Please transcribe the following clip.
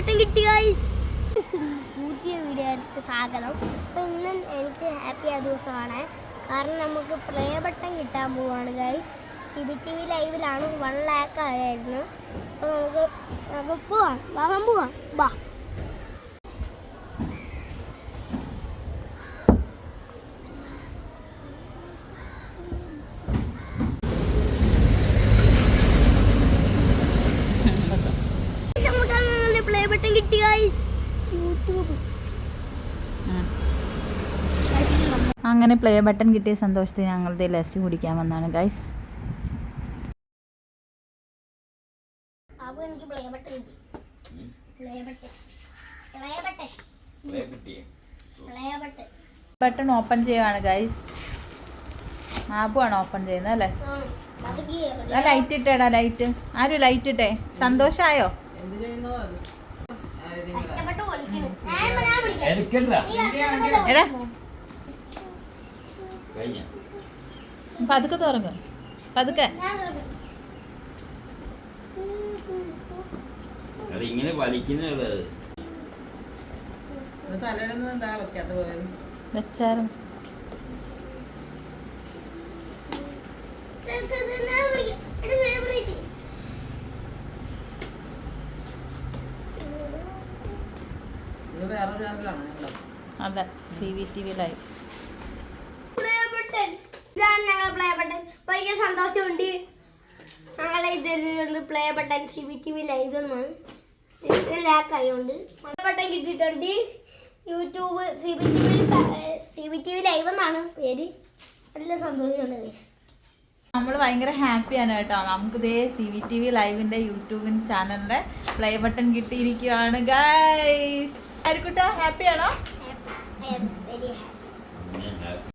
Button കിട്ടി പുതിയ video ആയിട്ട് സ്വാഗതം. അപ്പോൾ ഇന്ന് എനിക്ക് ഹാപ്പി ആ ദിവസമാണ്. കാരണം നമുക്ക് പ്രേ ബട്ടൺ കിട്ടാൻ പോവാണ് guys C B T V ലൈവിലാണ് one lakh ആയിരുന്നു അപ്പോൾ നമുക്ക് നമുക്ക് പോവാം. വാ പോവാം. വാ നമുക്ക് പ്ലേ ബട്ടൺ കിട്ടി ഗൈസ് യൂട്യൂബ് അങ്ങനെ പ്ലേ ബട്ടൺ കിട്ടിയ സന്തോഷത്തിൽ ഞങ്ങളുടെ ലസ്സി കുടിക്കാൻ വന്നാണ് ഗൈസ് ബട്ടൺ ഓപ്പൺ ചെയ്യുവാണ് ഗൈസ് ആപ്പുമാണ് ഓപ്പൺ ചെയ്യുന്നത് അല്ലേ? ആ ലൈറ്റ് ഇട്ടേടാ ലൈറ്റ് ആരും ലൈറ്റ് ഇട്ടേ? സന്തോഷായോ? പതുക്കെ തുറങ്ങും പതുക്കെ. ഇങ്ങനെ വലിക്കുന്നുള്ളത് തലയിലൊന്നും എന്താ വെക്കാത്ത പോയത് വെച്ചാലും. അതെ C V T V live play button ഇതാണ് ഞങ്ങൾ പ്ലേ ബട്ടൺ ഭയങ്കര സന്തോഷമുണ്ട്. Play button C V T V live എന്ന് ലാക്ക് ആയതുകൊണ്ട് പ്ലേ ബട്ടൺ കിട്ടിയിട്ടുണ്ട്. YouTube C B T V C V T V live എന്നാണ് പേര്. നല്ല സന്തോഷമുണ്ട്. നമ്മൾ ഭയങ്കര ഹാപ്പിയാണ് കേട്ടോ. നമുക്കിതേ സി വി ടി വി ലൈവിന്റെ യൂട്യൂബിന്റെ ചാനലിന്റെ പ്ലേ ബട്ടൺ കിട്ടിയിരിക്കുകയാണ് ഗൈസ് ആയിരിക്കട്ടോ ഹാപ്പിയാണോ